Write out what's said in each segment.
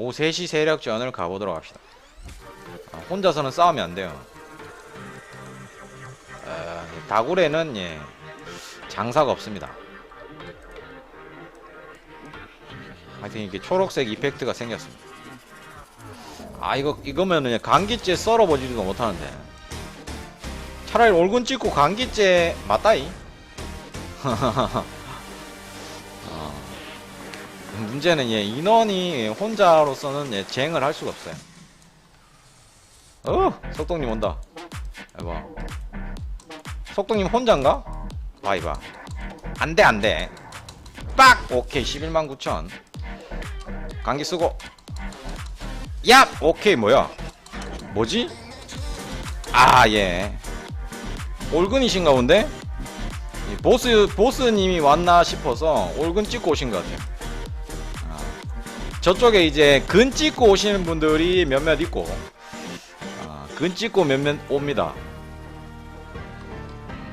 오후 3시 세력전을 가보도록 합시다. 아, 혼자서는 싸우면 안 돼요. 아, 다굴에는 예, 장사가 없습니다. 하여튼 이게 초록색 이펙트가 생겼습니다. 아 이거 이거면은 감기째 썰어보지도 못하는데 차라리 올군 찍고 감기째 맞다이. 어. 문제는 예 인원이 혼자로서는 예 쟁을 할 수가 없어요. 어 속동님 온다. 해봐. 속동님 혼자인가? 봐이봐. 안돼 안 돼. 빡 오케이 11만 9천. 감기 쓰고. 야 오케이 뭐야? 뭐지? 아 예. 올근이신가 본데? 이 보스 보스님이 왔나 싶어서 올근 찍고 오신 것 같아요. 아, 저쪽에 이제 근 찍고 오시는 분들이 몇몇 있고 아, 근 찍고 몇몇 옵니다.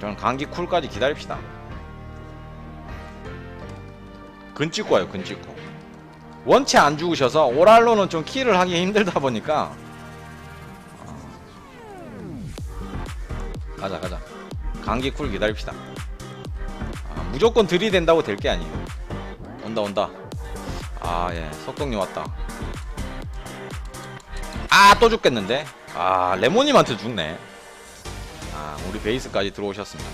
저는 감기 쿨까지 기다립시다. 근 찍고 와요, 근 찍고. 원체 안 죽으셔서 오랄로는 좀 킬을 하기 힘들다 보니까 어. 가자 가자 감기 쿨 기다립시다 아, 무조건 들이댄다고 될 게 아니에요 온다 온다 아예. 속동님 왔다. 아 또 죽겠는데? 아 레모님한테 죽네. 아 우리 베이스까지 들어오셨습니다.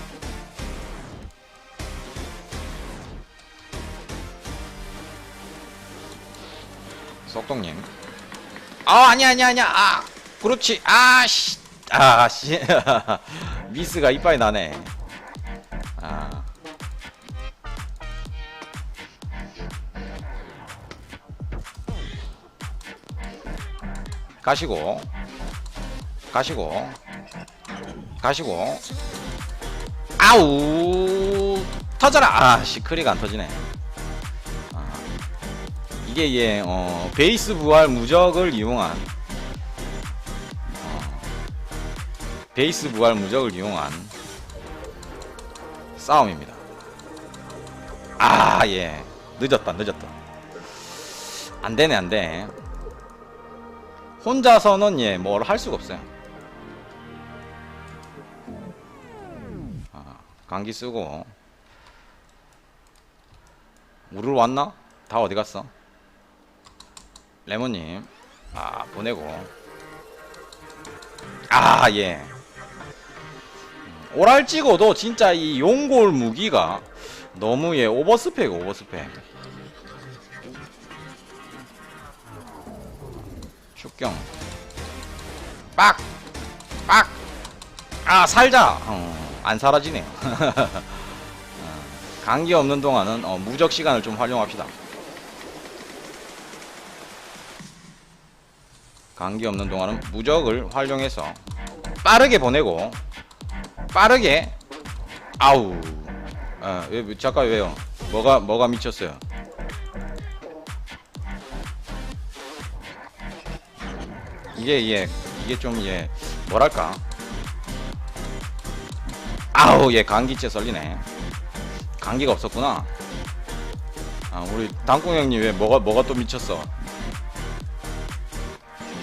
속동님. 아 아니야 아니야 아니야. 아 그렇지. 아씨. 아씨. 미스가 이빨이 나네 가시고 가시고 가시고 아우 터져라 아씨 크리가 안 터지네 아, 이게 예 어, 베이스 부활 무적을 이용한 어, 베이스 부활 무적을 이용한 싸움입니다. 아, 예. 늦었다, 늦었다. 안 되네, 안 돼. 혼자서는 예, 뭘 할 수가 없어요. 아, 감기 쓰고. 우르르 왔나? 다 어디 갔어? 레몬님. 아, 보내고. 아, 예. 오랄 찍어도 진짜 이 용골 무기가 너무 예 오버스펙 오버스펙 축경 빡! 빡! 아 살자! 어, 안 사라지네요 어, 감기 없는 동안은 어, 무적 시간을 좀 활용합시다 감기 없는 동안은 무적을 활용해서 빠르게 보내고 빠르게 아우 아, 왜, 왜, 잠깐 왜요 뭐가 뭐가 미쳤어요 이게 예 이게 좀 예 뭐랄까 아우 예 감기째 썰리네 감기가 없었구나 아 우리 당콩 형님 왜 뭐가 뭐가 또 미쳤어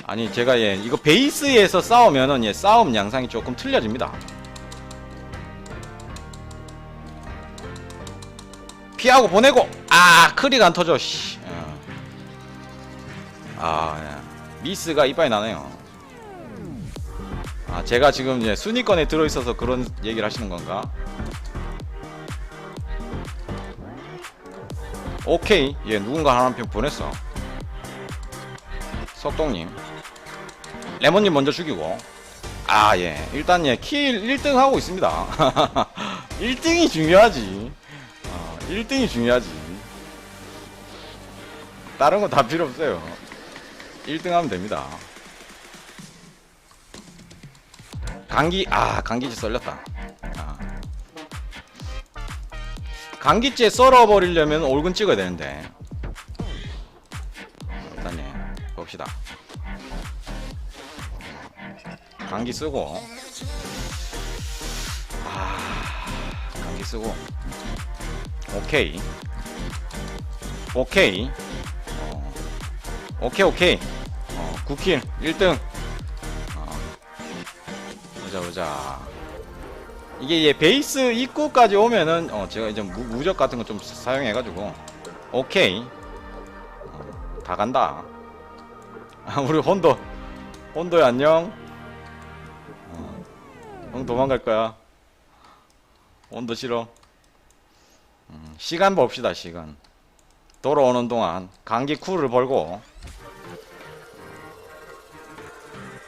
아니 제가 예 이거 베이스에서 싸우면은 예 싸움 양상이 조금 틀려집니다 피하고 보내고 아 크리가 안 터져 씨. 어. 아 야. 미스가 이빨이 나네요. 아 제가 지금 이제 순위권에 들어있어서 그런 얘기를 하시는 건가? 오케이. 예 누군가 하나 편 보냈어. 석동님. 레몬님 먼저 죽이고. 아 예. 일단 예킬 1등 하고 있습니다. 1등이 중요하지. 1등이 중요하지. 다른 건 다 필요 없어요. 1등 하면 됩니다. 감기, 아, 감기지 썰렸다. 아. 감기째 썰어버리려면 올근 찍어야 되는데. 일단, 예, 봅시다. 감기 쓰고. 아, 감기 쓰고. 오케이 오케이 어. 오케이 오케이 어, 9킬 1등. 어. 보자 보자. 이게 얘 베이스 입구까지 오면은 어 제가 이제 무, 무적 같은 거 좀 사용해 가지고. 오케이. 어, 다 간다. 아, 우리 혼도 혼도야 안녕. 어, 형 도망갈 거야. 혼도 싫어. 음, 시간 봅시다 시간. 돌아오는 동안. 감기 쿨을 벌고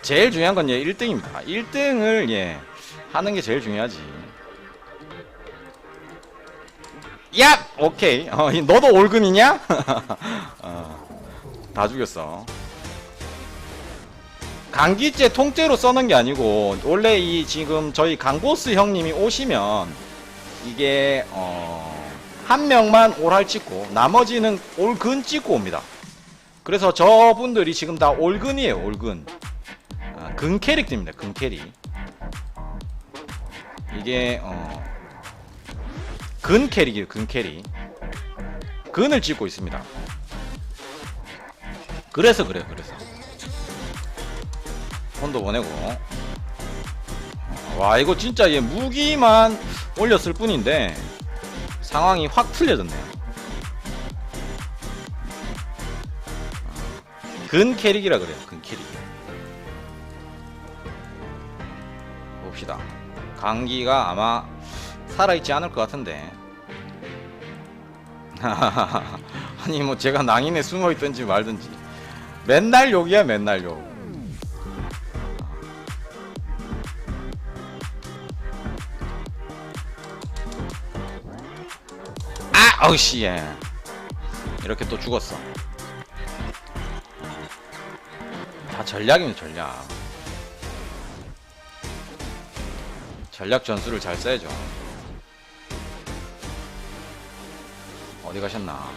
제일 중요한 건 예, 1등입니다. 1등을 예 하는 게 제일 중요하지. 야! 오케이. 어, 이- 너도 올금이냐? 어, 다 죽였어. 감기째 통째로 써는 게 아니고 원래 이 지금 저희 강보스 형님이 오시면 이게 어, 한 명만 올할 찍고 나머지는 올근 찍고 옵니다. 그래서 저분들이 지금 다 올근이에요. 올근. 아, 근 캐릭터입니다. 근 캐릭. 이게 어, 근 캐릭이에요. 근 캐릭. 근을 찍고 있습니다. 그래서 그래요. 그래서. 혼도 보내고. 와 이거 진짜 얘 무기만 올렸을 뿐인데 상황이 확 틀려졌네요. 근 캐릭이라 그래요. 근 캐릭. 봅시다. 강기가 아마 살아있지 않을 것 같은데. 아니 뭐 제가 낭인에 숨어 있든지 말든지 맨날 욕이야 맨날 욕. 아 어우씨 예. 이렇게 또 죽었어. 다 전략이면 전략. 전략 전술을 잘 써야죠. 어디 가셨나?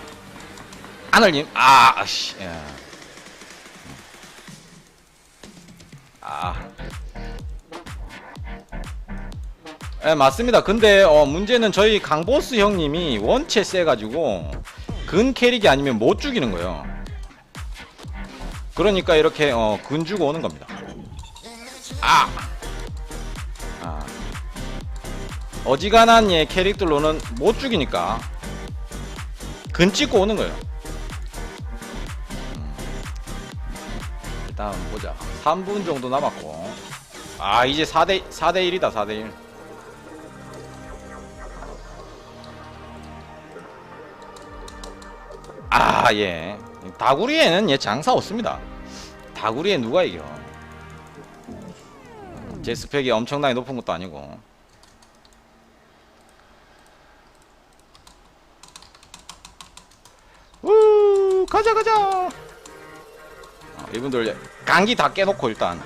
하늘님, 아, 아씨, 예. 아. 예, 맞습니다. 근데, 어, 문제는 저희 강보스 형님이 원체 세가지고, 근 캐릭이 아니면 못 죽이는 거예요. 그러니까 이렇게, 어, 근 주고 오는 겁니다. 아! 아. 어지간한 예 캐릭터로는 못 죽이니까 근 찍고 오는 거예요. 음. 일단 보자. 3분 정도 남았고. 아, 이제 4대 4대 1이다. 4대 1. 아, 예. 다구리에는 예 장사 없습니다. 다구리에 누가 이겨? 제 스펙이 엄청나게 높은 것도 아니고. 우 가자 가자. 어, 이분들 감기 다 깨놓고 일단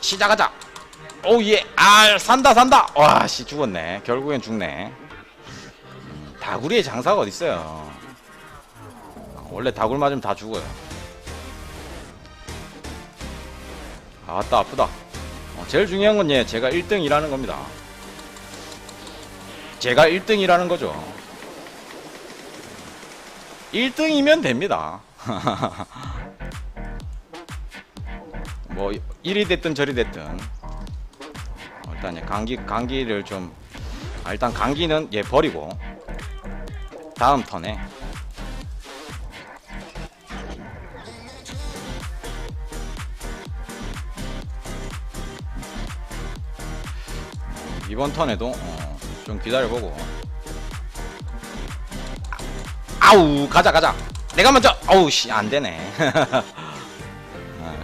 시작하자. 오예. 아 산다 산다. 와씨 죽었네. 결국엔 죽네. 음, 다구리의 장사가 어딨어요? 어, 원래 다굴 맞으면 다 죽어요. 아따 아프다. 어, 제일 중요한 건 예, 제가 1등이라는 겁니다. 제가 1등이라는 거죠 1등이면 됩니다. 뭐 이리 됐든 저리 됐든. 어, 일단 예, 감기 감기를 좀 아, 일단 감기는 예 버리고. 다음 턴에. 이번 턴에도 어, 좀 기다려보고 아우 가자 가자. 내가 먼저 아우 씨 안되네.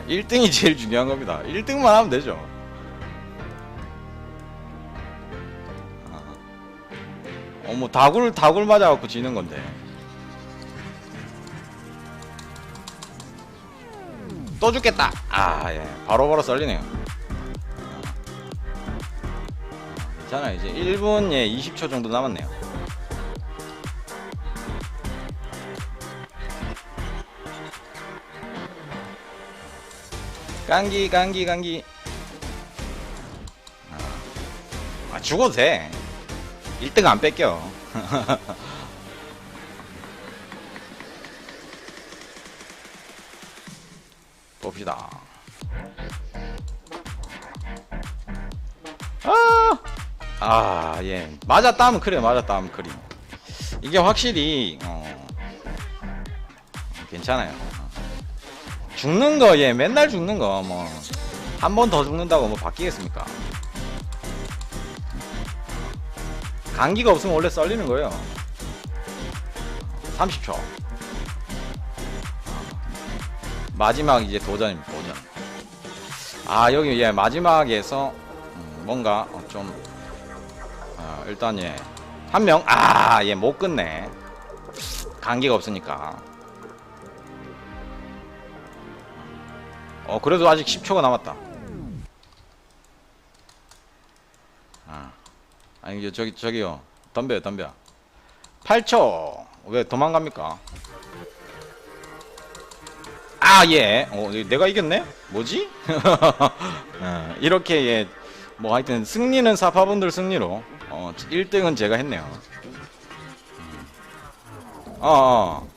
1등이 제일 중요한 겁니다. 1등만 하면 되죠. 어뭐 다굴 다굴 맞아갖고 지는 건데. 또 죽겠다. 아예 바로바로 썰리네요. 괜찮아 이제 1분 예 20초 정도 남았네요 감기 감기 감기 아, 아 죽어도 돼 1등 안 뺏겨 봅시다. 아, 아, 예. 맞아 따면 크림, 맞아 따면 크림. 이게 확실히, 어, 괜찮아요. 죽는 거, 예, 맨날 죽는 거, 뭐, 한 번 더 죽는다고 뭐 바뀌겠습니까? 감기가 없으면 원래 썰리는 거예요. 30초. 마지막 이제 도전입니다, 도전. 아, 여기, 예, 마지막에서, 음, 뭔가, 어, 좀, 어, 일단, 예, 한 명, 아, 예, 못 끝내. 감기가 없으니까. 어, 그래도 아직 10초가 남았다. 아, 아니, 이제 저기, 저기요. 덤벼요, 덤벼. 8초. 왜 도망갑니까? 아, 예. 어, 내가 이겼네? 뭐지? 어, 이렇게, 예. 뭐, 하여튼, 승리는 사파분들 승리로. 어, 1등은 제가 했네요. 음. 어, 어.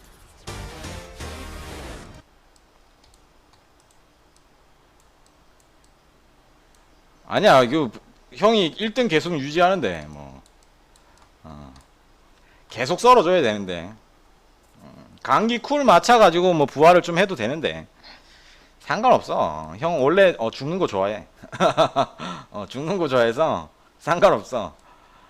아니야, 이거, 형이 1등 계속 유지하는데, 뭐. 어. 계속 썰어줘야 되는데. 감기 쿨 맞춰가지고 뭐 부활을 좀 해도 되는데 상관없어 형 원래 어, 죽는 거 좋아해 어, 죽는 거 좋아해서 상관없어